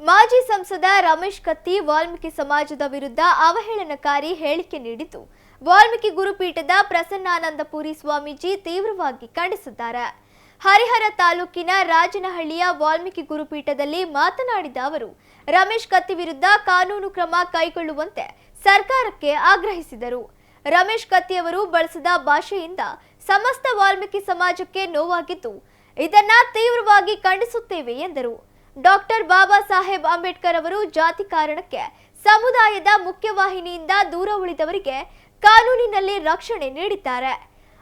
ಮಾಜಿ ಸಂಸದ ರಮೇಶ್ ಕತ್ತಿ ವಾಲ್ಮೀಕಿ ಸಮಾಜದ ವಿರುದ್ಧ ಅವಹೇಳನಕಾರಿ ಹೇಳಿಕೆ ನೀಡಿತು ವಾಲ್ಮೀಕಿ ಗುರುಪೀಠದ ಪ್ರಸನ್ನಾನಂದಪುರಿ ಸ್ವಾಮೀಜಿ ತೀವ್ರವಾಗಿ ಖಂಡಿಸಿದ್ದಾರೆ. ಹರಿಹರ ತಾಲೂಕಿನ ರಾಜನಹಳ್ಳಿಯ ವಾಲ್ಮೀಕಿ ಗುರುಪೀಠದಲ್ಲಿ ಮಾತನಾಡಿದ ಅವರು, ರಮೇಶ್ ಕತ್ತಿ ವಿರುದ್ಧ ಕಾನೂನು ಕ್ರಮ ಕೈಗೊಳ್ಳುವಂತೆ ಸರ್ಕಾರಕ್ಕೆ ಆಗ್ರಹಿಸಿದರು. ರಮೇಶ್ ಕತ್ತಿಯವರು ಬಳಸಿದ ಭಾಷೆಯಿಂದ ಸಮಸ್ತ ವಾಲ್ಮೀಕಿ ಸಮಾಜಕ್ಕೆ ನೋವಾಗಿದ್ದು, ಇದನ್ನ ತೀವ್ರವಾಗಿ ಖಂಡಿಸುತ್ತೇವೆ ಎಂದರು. ಡಾಕ್ಟರ್ ಬಾಬಾ ಸಾಹೇಬ್ ಅಂಬೇಡ್ಕರ್ ಅವರು ಜಾತಿ ಕಾರಣಕ್ಕೆ ಸಮುದಾಯದ ಮುಖ್ಯವಾಹಿನಿಯಿಂದ ದೂರ ಉಳಿದವರಿಗೆ ಕಾನೂನಿನಲ್ಲಿ ರಕ್ಷಣೆ ನೀಡಿದ್ದಾರೆ.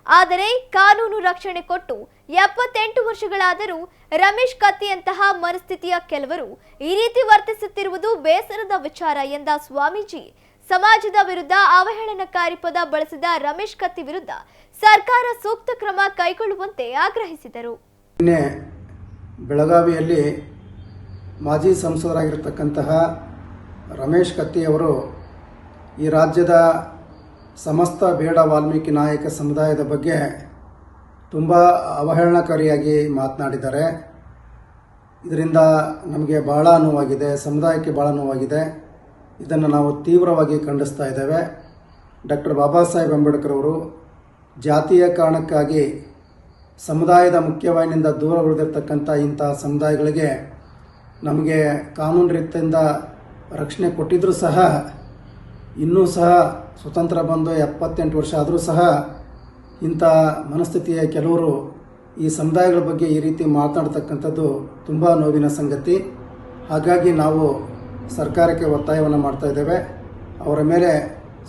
ಆದರೆ ಕಾನೂನು ರಕ್ಷಣೆ ಕೊಟ್ಟು ಎಪ್ಪತ್ತೆಂಟು ವರ್ಷಗಳಾದರೂ ರಮೇಶ್ ಕತ್ತಿಯಂತಹ ಮನಸ್ಥಿತಿಯ ಕೆಲವರು ಈ ರೀತಿ ವರ್ತಿಸುತ್ತಿರುವುದು ಬೇಸರದ ವಿಚಾರ ಎಂದ ಸ್ವಾಮೀಜಿ. ಸಮಾಜದ ವಿರುದ್ಧ ಅವಹೇಳನಕಾರಿ ಪದ ಬಳಸಿದ ರಮೇಶ್ ಕತ್ತಿ ವಿರುದ್ಧ ಸರ್ಕಾರ ಸೂಕ್ತ ಕ್ರಮ ಕೈಗೊಳ್ಳುವಂತೆ ಆಗ್ರಹಿಸಿದರು. ಬೆಳಗಾವಿಯಲ್ಲಿ ಮಾಜಿ ಸಂಸದರಾಗಿರ್ತಕ್ಕಂತಹ ರಮೇಶ್ ಕತ್ತಿಯವರು ಈ ರಾಜ್ಯದ ಸಮಸ್ತ ಬೇಡ ವಾಲ್ಮೀಕಿ ನಾಯಕ ಸಮುದಾಯದ ಬಗ್ಗೆ ತುಂಬ ಅವಹೇಳನಕಾರಿಯಾಗಿ ಮಾತನಾಡಿದ್ದಾರೆ. ಇದರಿಂದ ನಮಗೆ ಭಾಳ ನೋವಾಗಿದೆ, ಸಮುದಾಯಕ್ಕೆ ಭಾಳ ನೋವಾಗಿದೆ. ಇದನ್ನು ನಾವು ತೀವ್ರವಾಗಿ ಖಂಡಿಸ್ತಾ ಇದ್ದೇವೆ. ಡಾಕ್ಟರ್ ಬಾಬಾ ಸಾಹೇಬ್ ಅಂಬೇಡ್ಕರ್ ಅವರು ಜಾತಿಯ ಕಾರಣಕ್ಕಾಗಿ ಸಮುದಾಯದ ಮುಖ್ಯವಾಹಿನಿಯಿಂದ ದೂರ ಉಳಿದಿರ್ತಕ್ಕಂಥ ಇಂಥ ಸಮುದಾಯಗಳಿಗೆ ನಮಗೆ ಕಾನೂನು ರೀತಿಯಿಂದ ರಕ್ಷಣೆ ಕೊಟ್ಟಿದ್ದರೂ ಸಹ, ಇನ್ನೂ ಸಹ ಸ್ವತಂತ್ರ ಬಂದು ಎಪ್ಪತ್ತೆಂಟು ವರ್ಷ ಆದರೂ ಸಹ ಇಂಥ ಮನಸ್ಥಿತಿಯ ಕೆಲವರು ಈ ಸಮುದಾಯಗಳ ಬಗ್ಗೆ ಈ ರೀತಿ ಮಾತನಾಡ್ತಕ್ಕಂಥದ್ದು ತುಂಬ ನೋವಿನ ಸಂಗತಿ. ಹಾಗಾಗಿ ನಾವು ಸರ್ಕಾರಕ್ಕೆ ಒತ್ತಾಯವನ್ನು ಮಾಡ್ತಾ ಇದ್ದೇವೆ. ಅವರ ಮೇಲೆ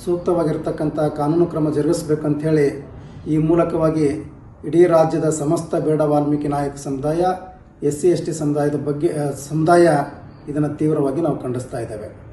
ಸೂಕ್ತವಾಗಿರ್ತಕ್ಕಂಥ ಕಾನೂನು ಕ್ರಮ ಜರುಗಿಸಬೇಕಂಥೇಳಿ ಈ ಮೂಲಕವಾಗಿ ಇಡೀ ರಾಜ್ಯದ ಸಮಸ್ತ ಬೇಡ ವಾಲ್ಮೀಕಿ ನಾಯಕ ಸಮುದಾಯ ಎಸ್ ಸಿ ಎಸ್ ಟಿ ಸಮುದಾಯದ ಬಗ್ಗೆ ಸಮುದಾಯ ಇದನ್ನು ತೀವ್ರವಾಗಿ ನಾವು ಖಂಡಿಸ್ತಾ ಇದ್ದೇವೆ.